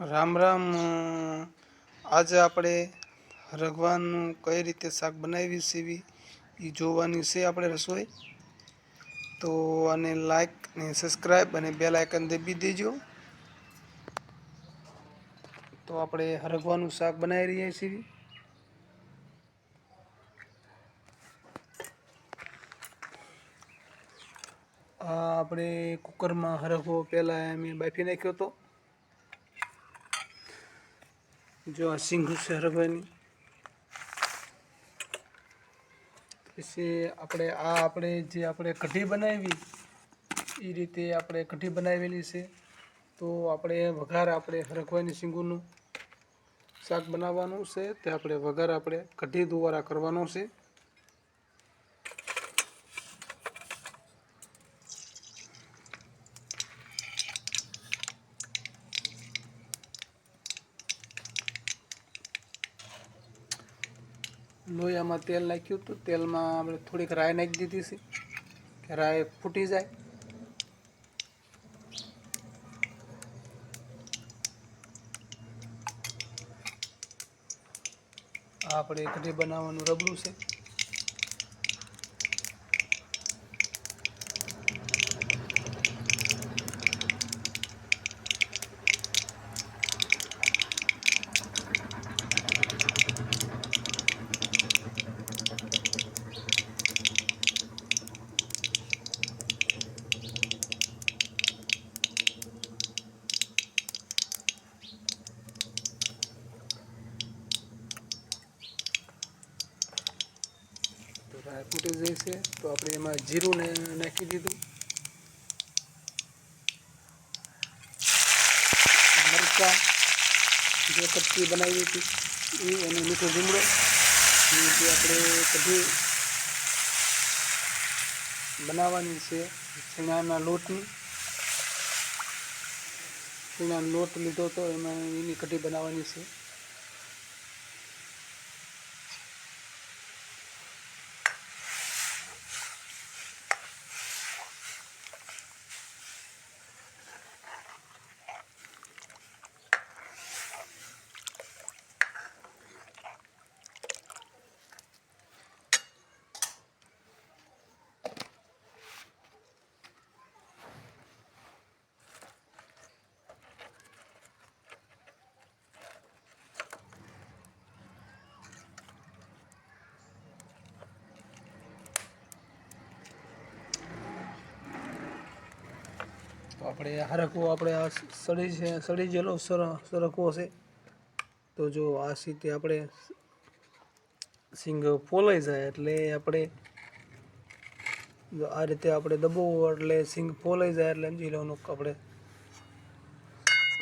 રામ રામ આજે આપણે રગવાનું કઈ રીતે શાક બનાવી સીવી એ જોવાની છે આપણે રસોઈ. તો આને લાઈક ને સબસ્ક્રાઈબ અને બેલ આઇકન દબી દેજો. તો આપણે હરગવાનું શાક બનાવી રહ્યા છીએ. આપણે કુકરમાં હરખવો પહેલાં મેં બાફી નાખ્યો હતો. જો આ સિંઘુ હરગવાની પછી આપણે આ આપણે જે આપણે કઢી બનાવી એ રીતે આપણે કઢી બનાવેલી છે તો આપણે વઘાર આપણે હરગવાની સિંગુનું શાક બનાવવાનું છે તે આપણે વઘાર આપણે કઢી દ્વારા કરવાનો છે લોહીમાં તેલ નાખ્યું હતું. તેલમાં આપણે થોડીક રાય નાખી દીધી છે કે રાઈ ફૂટી જાય. આપણે કઢી બનાવવાનું રબડું છે. રાઈ ફૂટી જાય છે, તો આપણે એમાં જીરું ને નાખી દીધું. મરચાં જે કટકી બનાવી હતી, એ અને મીઠો લીમડો જે આપણે કઢી બનાવવાની છે, ચણાના લોટની. ચણાનો લોટ લીધો તો એમાં એની કઢી બનાવવાની છે. તો આપણે હરકવો આપણે આ સડી છે સડી ગયેલો સર સરકવો છે. તો જો આ રીતે આપણે સિંગ ફોલાઈ જાય એટલે આપણે આ રીતે આપણે દબાવવું એટલે સિંગ ફોલાઈ જાય એટલે સમજી લેવાનું આપણે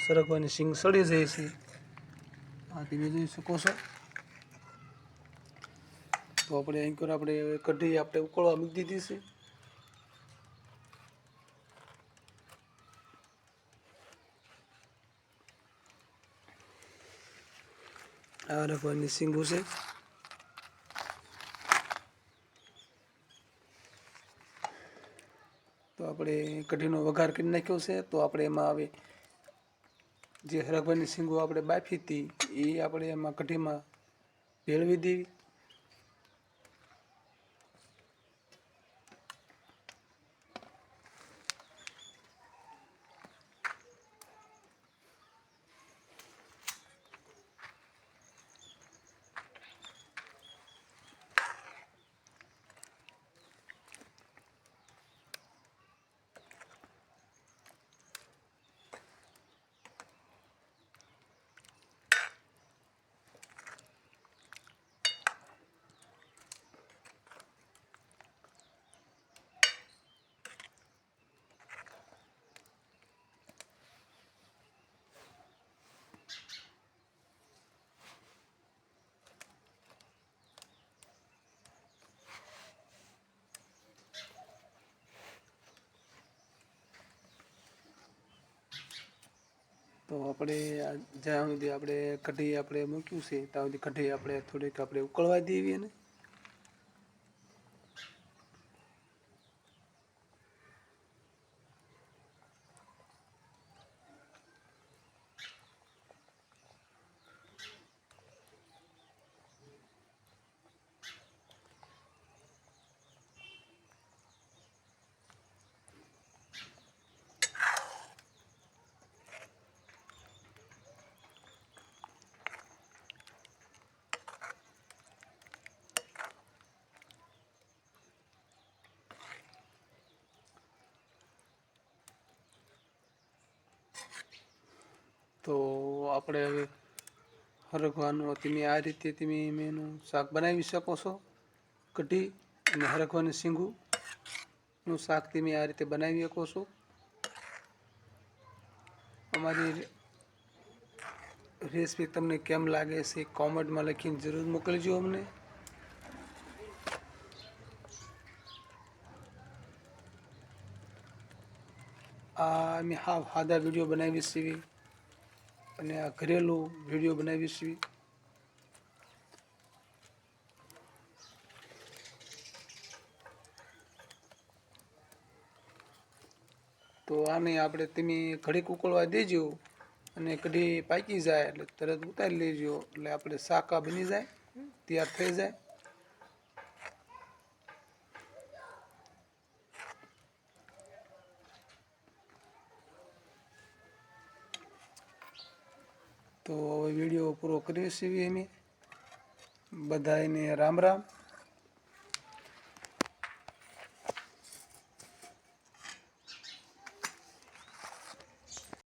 સરકવાની સિંગ સડી જાય છે. આ તમે જોઈ શકો છો. તો આપણે અહીં આપણે કઢી આપણે ઉકળવા મૂકી દીધી છે. આ રખવાની સિંગુ છે તો આપણે કઢીનો વઘાર કરી નાખ્યો છે. તો આપણે એમાં આવે જે હરગવાની સિંગો આપણે બાફી હતી, એ આપણે એમાં કઢીમાં ભેળવી દેવી. તો આપણે જ્યાં સુધી આપણે કઢી આપણે મૂક્યું છે, ત્યાં સુધી કઢી આપણે થોડીક આપણે ઉકળવા દેવી એને તો આપણે હવે હરખવાનું તમે આ રીતે તમે એનું શાક બનાવી શકો છો. કઢી અને હરખવાનું નું શાક તમે આ રીતે બનાવી શકો છો. અમારી રેસીપી તમને કેમ લાગે છે કોમેન્ટમાં લખીને જરૂર મોકલજો અમને. આ અમે હા સાદા વીડિયો બનાવી છીએ અને આ ઘરેલું વીડિયો બનાવી છીએ તો આને આપણે તમે ઘડીક ઉકળવા દેજો અને કઢી પાકી જાય એટલે તરત ઉતારી લેજો એટલે આપણે શાકા બની જાય, તૈયાર થઈ જાય. તો હવે વીડિયો પૂરો કરીએ છીએ અમે બધાને રામ રામ.